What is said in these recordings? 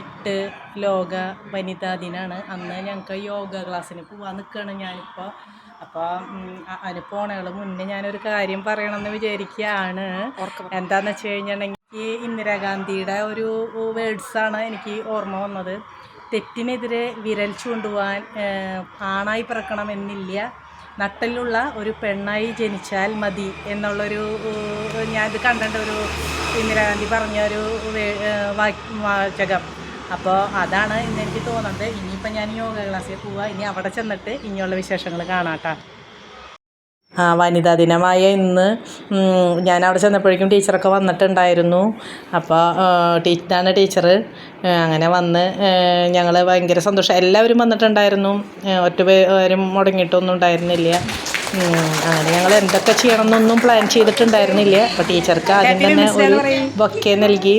എട്ട് ലോക വനിതാ ദിനമാണ് അന്ന് ഞങ്ങൾക്ക് യോഗ ക്ലാസ്സിന് പോവാൻ നിൽക്കുകയാണ് ഞാനിപ്പോൾ അപ്പോൾ അതിന് പോണകൾ മുന്നേ ഞാനൊരു കാര്യം പറയണമെന്ന് വിചാരിക്കുകയാണ് എന്താണെന്ന് വെച്ച് കഴിഞ്ഞിട്ടുണ്ടെങ്കിൽ ഇന്ദിരാഗാന്ധിയുടെ ഒരു വേർഡ്സാണ് എനിക്ക് ഓർമ്മ വന്നത്. തെറ്റിനെതിരെ വിരൽ ചൂണ്ടുവാൻ ആണായി പിറക്കണമെന്നില്ല. നട്ടലുള്ള ഒരു പെണ്ണായി ജനിച്ചാൽ മതി എന്നുള്ളൊരു ഞാൻ ഞാനിത് കണ്ടിട്ട് ഒരു ഇന്ദിരാഗാന്ധി പറഞ്ഞ ഒരു വാചകം. അപ്പോൾ അതാണ് ഇന്ന് എനിക്ക് തോന്നുന്നത്. ഇനിയിപ്പോൾ ഞാൻ യോഗ ക്ലാസ്സിൽ പോവുക ഇനി അവിടെ ചെന്നിട്ട് ഇനിയുള്ള വിശേഷങ്ങൾ കാണാട്ടാ. ആ വനിതാ ദിനമായ ഇന്ന് ഞാൻ അവിടെ ചെന്നപ്പോഴേക്കും ടീച്ചറൊക്കെ വന്നിട്ടുണ്ടായിരുന്നു. അപ്പോൾ ടീച്ചറാണ് ടീച്ചർ അങ്ങനെ വന്ന് ഞങ്ങൾ ഭയങ്കര സന്തോഷം. എല്ലാവരും വന്നിട്ടുണ്ടായിരുന്നു. ഒറ്റ പേരും മുടങ്ങിയിട്ടൊന്നും ഉണ്ടായിരുന്നില്ല. അങ്ങനെ ഞങ്ങൾ എന്തൊക്കെ ചെയ്യണമെന്നൊന്നും പ്ലാൻ ചെയ്തിട്ടുണ്ടായിരുന്നില്ല. അപ്പോൾ ടീച്ചർക്ക് ആദ്യം തന്നെ ഒരു ബൊക്കെ നൽകി.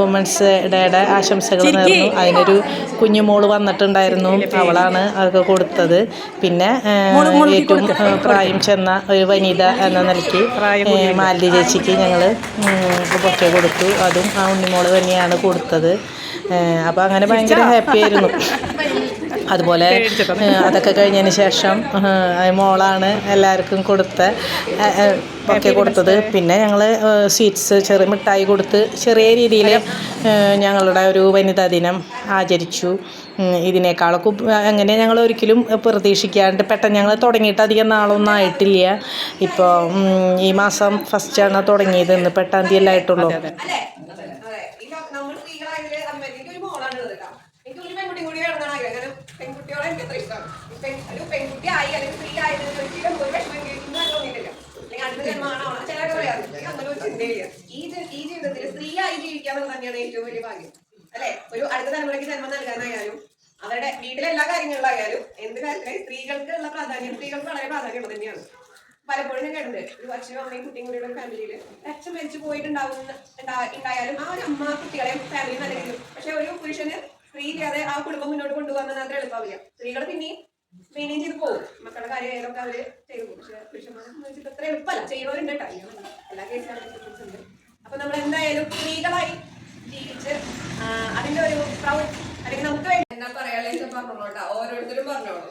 വുമൻസ് ഡേയുടെ ആശംസകൾ നേർന്നു. അതിനൊരു കുഞ്ഞുമോൾ വന്നിട്ടുണ്ടായിരുന്നു. അവളാണ് അതൊക്കെ കൊടുത്തത്. പിന്നെ ഏറ്റവും പ്രായം ചെന്ന ഒരു വനിത എന്ന നിലയ്ക്ക് മാലി ചേച്ചിക്ക് ഞങ്ങൾ പൊക്കെ കൊടുത്തു. അതും ആ ഉണ്ണിമോൾ തന്നെയാണ് കൊടുത്തത്. അപ്പോൾ അങ്ങനെ ഭയങ്കര ഹാപ്പി ആയിരുന്നു അതുപോലെ അതൊക്കെ കഴിഞ്ഞതിന് ശേഷം മോളാണ് എല്ലാവർക്കും കൊടുത്ത ഒക്കെ കൊടുത്തത്. പിന്നെ ഞങ്ങൾ സ്വീറ്റ്സ് ചെറിയ മിഠായി കൊടുത്ത് ചെറിയ രീതിയിൽ ഞങ്ങളുടെ ഒരു വനിതാ ദിനം ആചരിച്ചു. ഇതിനേക്കാളൊക്കെ അങ്ങനെ ഞങ്ങൾ ഒരിക്കലും പ്രതീക്ഷിക്കാണ്ട് പെട്ടെന്ന് ഞങ്ങൾ തുടങ്ങിയിട്ട് അധികം നാളൊന്നും ആയിട്ടില്ല. ഇപ്പോൾ ഈ മാസം ഫസ്റ്റാണ് തുടങ്ങിയത്. ഇന്ന് പെട്ടാം തീയതി ആയിട്ടുള്ളൂ അല്ലേ അതെ ഈ ലോ- നമ്മൾ സ്ത്രീകളായതിൽ അമ്മ എനിക്ക് ഒരു മോളാണ് ഉള്ളത് കേട്ടോ എനിക്ക് ഒരു പെൺകുട്ടി കൂടി വേണമെന്നാണ് ആഗ്രഹം കാരണം പെൺകുട്ടികളെ എനിക്ക് അത്ര ഇഷ്ടമാണ് പെൺ- ഒരു പെൺകുട്ടി ആയി അല്ലെങ്കിൽ സ്ത്രീ ആയത് ഒരിക്കലും ഒരു വിഷമം കേൾക്കുന്ന തോന്നിയിട്ടില്ല അല്ലെങ്കിൽ അടുത്ത ജന്മമാണോ ചിലരൊക്കെ പറയാറുണ്ട് എനിക്ക് അങ്ങനെ ഒരു ചിന്തയില്ല ഈ ജ- ഈ ജീവിതത്തിൽ സ്ത്രീ എന്നുള്ളത് തന്നെയാണ് ഏറ്റവും വലിയ ഭാഗ്യം. അല്ലെ? ഒരു അടുത്ത തലമുറയ്ക്ക് ജന്മം നൽകാനായാലും അവരുടെ വീട്ടിലെ എല്ലാ കാര്യങ്ങളിലായാലും എന്ത് കാര്യത്തിലും സ്ത്രീകൾക്ക് ഉള്ള പ്രാധാന്യം സ്ത്രീകൾക്ക് വളരെ പ്രാധാന്യം തന്നെയാണ്. പലപ്പോഴും ഞാൻ കണ്ടത് ഒരു അച്ഛനും അമ്മയും കുട്ടിയും കൂടി ഒരു ഫാമിലിയിൽ അച്ഛൻ മരിച്ചു പോയിട്ടുണ്ടാവും ഉണ്ടായാലും ആ ഒരു അമ്മ കുട്ടികളെ ഫാമിലി രീതിയിൽ പക്ഷെ ഒരു പുരുഷന് സ്ത്രീ ഇല്ലാതെ ആ കുടുംബം മുന്നോട്ട് കൊണ്ടുപോകാൻ അത്ര എളുപ്പമില്ല. സ്ത്രീകൾ പിന്നെയും മെയിന്റെയിൻ ചെയ്ത് പോകും. മക്കളുടെ കാര്യം ഏതൊക്കെ അവർ ചെയ്തു പോകും. പക്ഷെ പുരുഷന്മാരെ സംബന്ധിച്ചിട്ട് അത്ര എളുപ്പമല്ല. ചെയ്യുന്നവരുണ്ട് കേട്ടോ. എല്ലാ കേസിലും അപ്പൊ നമ്മൾ എന്തായാലും സ്ത്രീകളായി ജീവിച്ച് അതിന്റെ ഒരു പ്രൗഡ് അല്ലെങ്കിൽ നമുക്ക് വേണ്ടി എന്താ പറയാനുള്ള പറഞ്ഞോട്ടാ ഓരോരുത്തരും പറഞ്ഞോളൂ.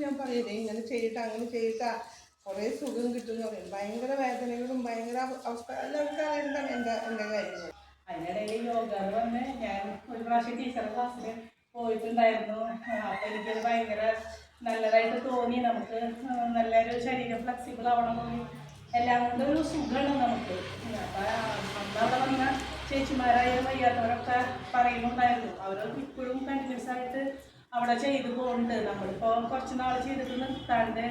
ഞാൻ പറയില്ലേ ഇങ്ങനെ ചെയ്തിട്ട് അങ്ങനെ ചെയ്തിട്ട് കുറേ സുഖം കിട്ടും എന്ന് പറയും. ഭയങ്കര വേദനകളും ഭയങ്കര അവ- അവസ്ഥ എല്ലാവർക്കും അറിയണ്ടാണ് എന്റെ എന്റെ കാര്യങ്ങൾ. അതിനിടയിൽ യോഗ എന്ന് പറഞ്ഞ് ഞാൻ ഒരു പ്രാവശ്യം ടീച്ചർ ക്ലാസ്സിൽ പോയിട്ടുണ്ടായിരുന്നു. അപ്പൊ എനിക്കത് ഭയങ്കര നല്ലതായിട്ട് തോന്നി. നമുക്ക് നല്ലൊരു ശരീരം ഫ്ലെക്സിബിൾ ആവണം തോന്നി. എല്ലാം കൊണ്ടും ഒരു സുഖമാണ് നമുക്ക്. അപ്പം അവിടെ വന്ന ചേച്ചിമാരായാലും വയ്യാത്തവരൊക്കെ പറയുന്നുണ്ടായിരുന്നു. അവരൊക്കെ ഇപ്പോഴും കണ്ടിന്യൂസ് ആയിട്ട് അവിടെ ചെയ്തു പോകുന്നുണ്ട്. നമ്മളിപ്പോൾ കുറച്ച് നാൾ ചെയ്തിട്ട് നിർത്താണ്ട്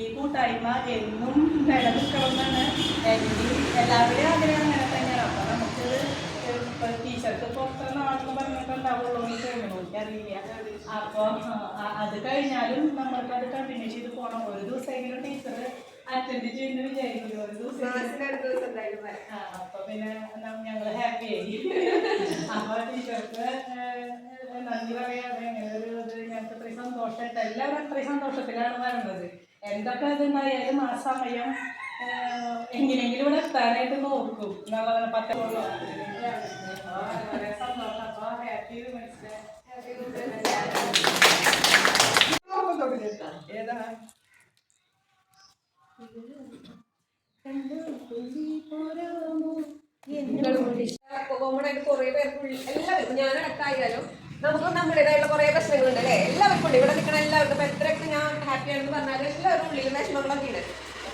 ഈ കൂട്ടായ്മ എന്നും നിലനിൽക്കണമെന്നാണ് എന്റെ എല്ലാവരുടെയും ആഗ്രഹം അങ്ങനെ തന്നെയാണ്. അപ്പോൾ നമുക്ക് ഇപ്പം ടീച്ചർക്ക് പുറത്ത് നാളെന്ന് പറഞ്ഞിട്ടുണ്ടാവുള്ളൂ എന്ന് തോന്നുന്നു. എനിക്കറിയില്ല. അപ്പോൾ അത് കഴിഞ്ഞാലും നമ്മൾക്ക് അത് കണ്ടിന്യൂ ചെയ്ത് പോകണം ഒരു ദിവസമെങ്കിലും ടീച്ചർ അറ്റൻഡ് ചെയ്യുന്നു വിചാരിക്കും ഒരു ദിവസം അപ്പൊ പിന്നെ ഞങ്ങൾ ഹാപ്പി ആയി. അപ്പൊ ടീച്ചർക്ക് നന്ദി പറയാതെ അങ്ങനെ ഒരു ഇത് ഞങ്ങൾക്ക് ഇത്രയും സന്തോഷമായിട്ട് എല്ലാവരും അത്രയും സന്തോഷത്തിലാണ് വരുന്നത് എന്തൊക്കെ ഇതുണ്ടായാലും ആ സമയം എങ്ങനെയെങ്കിലും ഇവിടെ എത്താനായിട്ട് നോക്കും എന്നുള്ളതാണ് പത്ത് സന്തോഷം. അപ്പൊ ഹാപ്പി ഏതാ കോമൺ ആയിട്ട് കുറെ പേർക്ക് എല്ലാവർക്കും ഞാൻ അടക്കായാലും നമുക്ക് നമ്മുടേതായിട്ടുള്ള കുറെ പ്രശ്നങ്ങളുണ്ട് അല്ലേ എല്ലാവർക്കും ഉണ്ട് ഇവിടെ നിൽക്കുന്ന എല്ലാവർക്കും ഇപ്പൊ എത്രയൊക്കെ ഞാൻ ഹാപ്പി ആണെന്ന് പറഞ്ഞാലും എല്ലാവരും ഉള്ളിൽ വിഷമങ്ങളൊക്കെ ഉണ്ട്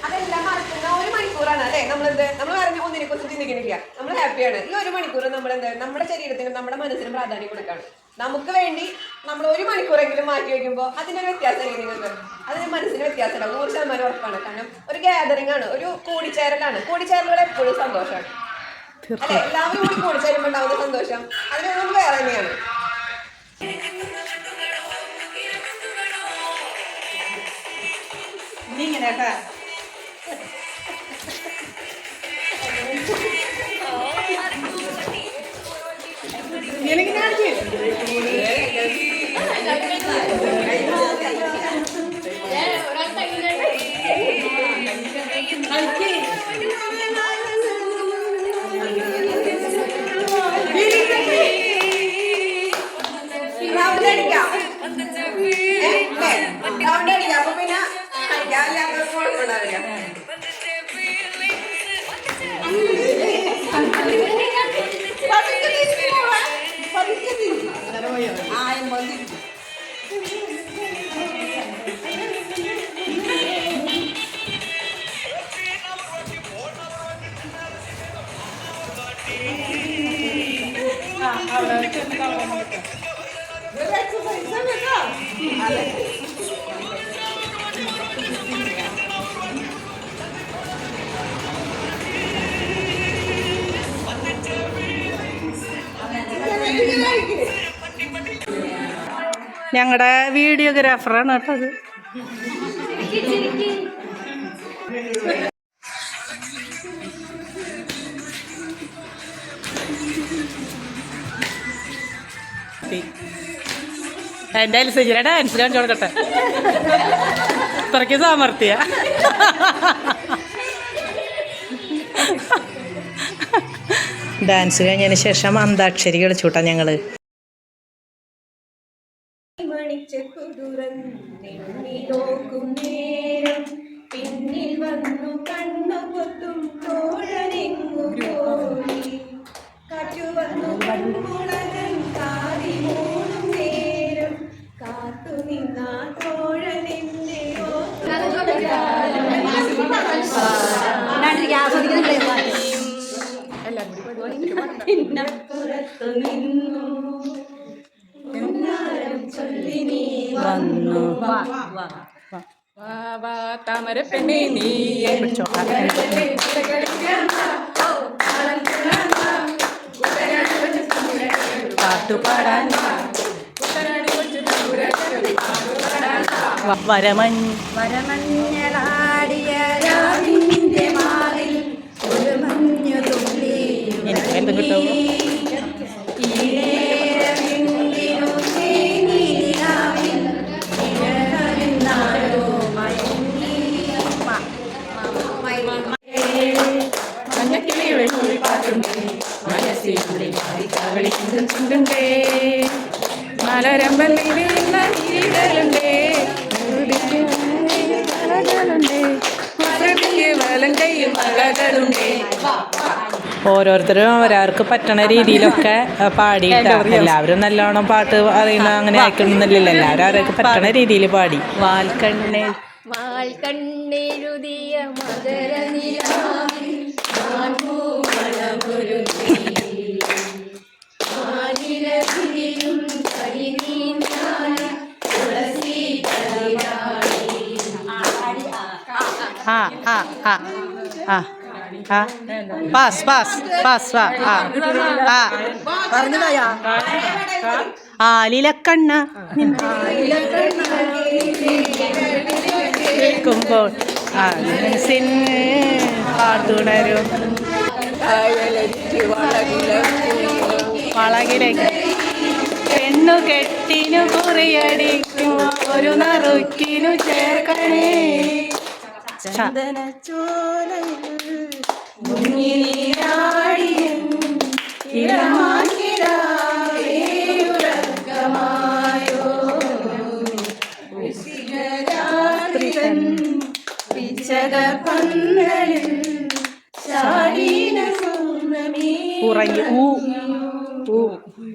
അതെല്ലാം മറക്കുന്ന ഒരു മണിക്കൂറാണ് അല്ലേ നമ്മളെന്ത് നമ്മൾ പറഞ്ഞ ഒന്നിനെ കുറിച്ച് ചിന്തിക്കുന്നില്ല നമ്മൾ ഹാപ്പിയാണ് ഈ ഒരു മണിക്കൂർ നമ്മൾ എന്ത് നമ്മുടെ ശരീരത്തിനും നമ്മുടെ മനസ്സിനും പ്രാധാന്യം കൊടുക്കാണ്. നമുക്ക് വേണ്ടി നമ്മൾ ഒരു മണിക്കൂറെങ്കിലും മാറ്റി വയ്ക്കുമ്പോൾ അതിനൊരു വ്യത്യാസം നിങ്ങൾക്ക് അതിന് മനസ്സിന് വ്യത്യാസം നൂറ് ശതമാനം ഉറപ്പാണ്. കാരണം ഒരു ഗ്യാതറിംഗ് ആണ് ഒരു കൂടിച്ചേരലാണ്. കൂടിച്ചേരലുകൾ എപ്പോഴും സന്തോഷമാണ്. അല്ലെ? എല്ലാവരും കൂടി കൂടിച്ചേരുമ്പോൾ ഉണ്ടാവുന്ന സന്തോഷം അതിനൊന്നും വേറെ തന്നെയാണ്. ഇനി ഇങ്ങനെ കേട്ടാ. ഞങ്ങളുടെ വീഡിയോഗ്രാഫറാണ് കേട്ടോ അത്. എന്റെ അനുസരിച്ച് ഡാൻസ് കാണിച്ചു കൊടുക്കട്ടെ. ഇത്രയ്ക്ക് സാമർഥ്യ ഡാൻസ് കഴിഞ്ഞതിന് ശേഷം അന്താക്ഷരി കളിച്ചു കൂട്ടാ ഞങ്ങൾ പിന്നിൽ വന്നു കണ്ണു തോഴനെങ്ങു കാറ്റു വന്നു കൺമുളകൻ കാതി മൂന്നും നേരം കാത്തു നിന്ന തോഴനെന്നെ പുറത്തു നിന്നു ചൊല്ലി നീ വന്നു താമര പെണ്ണെ നീ പാട്ടുപാടാൻ വരമഞ്ഞ്. വരമഞ്ഞളാടിയ രാവിന്റെ മാറിൽ ഒരു മഞ്ഞു തുള്ളി എനിക്ക് എന്തും കിട്ടുമോ ഈരേരമെങ്കിലും നീനിലാവിൽ ഇഴകരുന്നാരോ മലകളുണ്ടേ മലടിക്ക് വലം കൈയും മലകളുണ്ടേ. ഓരോരുത്തരും അവരവർക്ക് പറ്റണ രീതിയിലൊക്കെ പാടി പാടിയിട്ടാ എല്ലാവരും നല്ലോണം പാട്ട് അറിയുന്ന അങ്ങനെ അയക്കണമെന്നില്ലല്ലോ എല്ലാവരും അവരവർക്ക് പറ്റണ രീതിയിൽ പാടി. വാൽക്കണ്ണേ വാൽക്കണ്ണെഴുതിയ കണ്ണെഴുതിയ മകര നിലാവിൽ ആ ആ ആ ആ. പാസ് പാസ് പാസ് വാ ആ. ആ. ആലിലക്കണ്ണ കേൾക്കുമ്പോൾ മനസ്സിന് പാട്ടുണരും വളകിലേക്ക്. പെണ്ണു കെട്ടിനു കുറിയടിക്കും ഒരു നറുക്കിനു ചേർക്കണേ. ചന്ദന ഉറങ്ങി. ഊ ഊ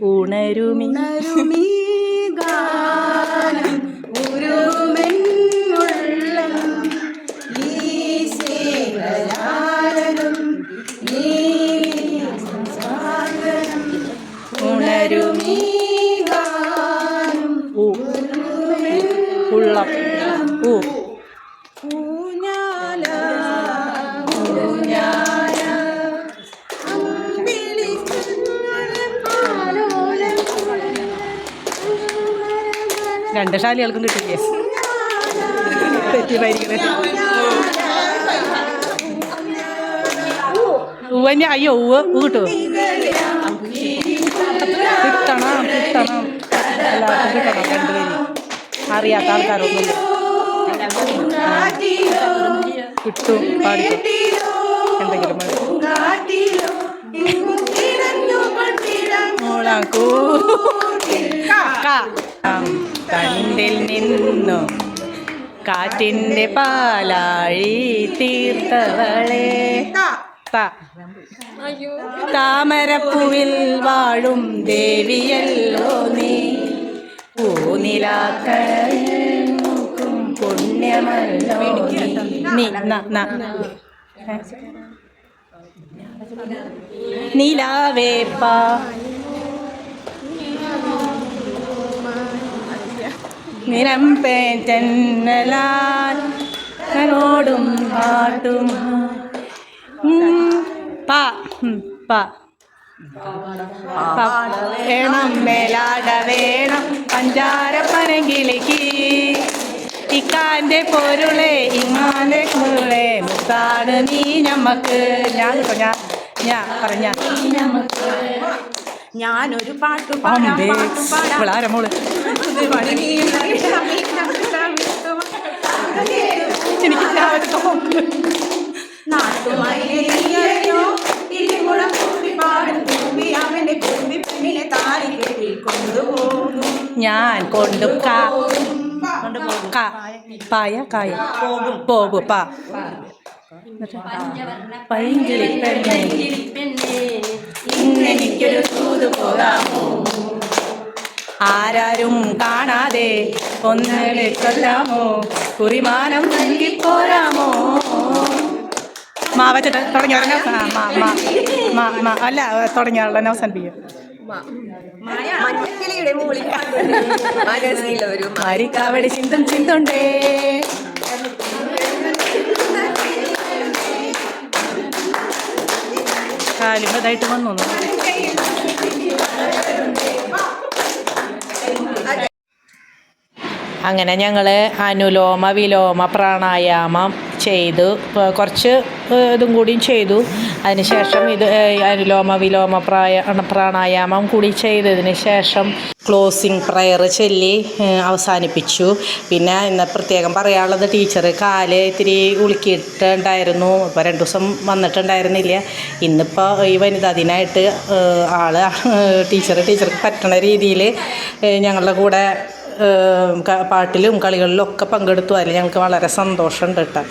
ഉണരുമി രണ്ട് ശാലികൾക്കും കിട്ടില്ലേ? തെറ്റിപ്പായിരിക്കണേ. ഉവന്നെ അയ്യോ ഉവ് ഊ കിട്ടുമോ കിട്ടണം കിട്ടണം. എല്ലാവർക്കും കിട്ടണം രണ്ടുപേരും അറിയാത്ത ആൾക്കാരൊന്നും കിട്ടും പാടിക്കും എന്തെങ്കിലും. മോളാക്കൂ കണ്ടിൽ നിന്നു കാറ്റിന്റെ പാലാഴി തീർത്തവളെ. താമരപ്പൂവിൽ വാഴും ദേവിയല്ലോ നീ. പൂനിലാക്കടലിൽ നോക്കും പുണ്യമല്ലോ നീ. നിലാവേപ്പ. നിരം പേറ്റന്നലാൽ കരോടും പാട്ടും. പാ പാ. വേണം മേലാട വേണം പഞ്ചാര പനങ്കിലേക്ക് ഇക്കാന്റെ പൊരുളെ ഇങ്ങാന്റെ കുരുളെ മുത്താണ് നീ ഞമ്മക്ക്. ഞാൻ ഞാൻ ഞാൻ പറഞ്ഞ ഞാനൊരു പാട്ട് പാടാം പാട്ട് പാടാം നാട്ടുമയിലെ കൂടി കുമ്പി അവന്റെ കുമ്പി പെണ്ണിനെ താലി കെട്ടി കൊണ്ടുപോകും ഞാൻ കൊണ്ടു പായ കായ. പോകും പോകും. പാ. പൈങ്കിളി പെണ്ണെ ആരാരും കാണാതെ ഒന്നലെ കൊല്ലാമോ കുറിമാനം നൽകി പോരാമോ മാ വെച്ചിട്ട് തുടങ്ങി അല്ല തുടങ്ങി അവസാനിപ്പിക്കും. മാരിക്കാവടി ചിന്തം ചിന്തുണ്ടേ. കാലിമതായിട്ട് വന്നു. അങ്ങനെ ഞങ്ങൾ അനുലോമ വിലോമ പ്രാണായാമം ചെയ്തു. കുറച്ച് ഇതും കൂടിയും ചെയ്തു. അതിനുശേഷം ഇത് അനുലോമ വിലോമ പ്രായ പ്രാണായാമം കൂടി ചെയ്തതിന് ശേഷം ക്ലോസിങ് പ്രയർ ചൊല്ലി അവസാനിപ്പിച്ചു. പിന്നെ ഇന്ന് പ്രത്യേകം പറയാനുള്ളത് ടീച്ചർ കാൽ ഇത്തിരി ഉളുക്കിയിട്ടുണ്ടായിരുന്നു. ഇപ്പോൾ രണ്ട് ദിവസം വന്നിട്ടുണ്ടായിരുന്നില്ല. ഇന്നിപ്പോൾ ഈ വനിതാ ദിനമായിട്ട് ആൾ ടീച്ചർ ടീച്ചർക്ക് പറ്റണ രീതിയിൽ ഞങ്ങളുടെ കൂടെ പാട്ടിലും കളികളിലും ഒക്കെ പങ്കെടുത്തു. അതിൽ ഞങ്ങൾക്ക് വളരെ സന്തോഷമുണ്ട് കേട്ടോ.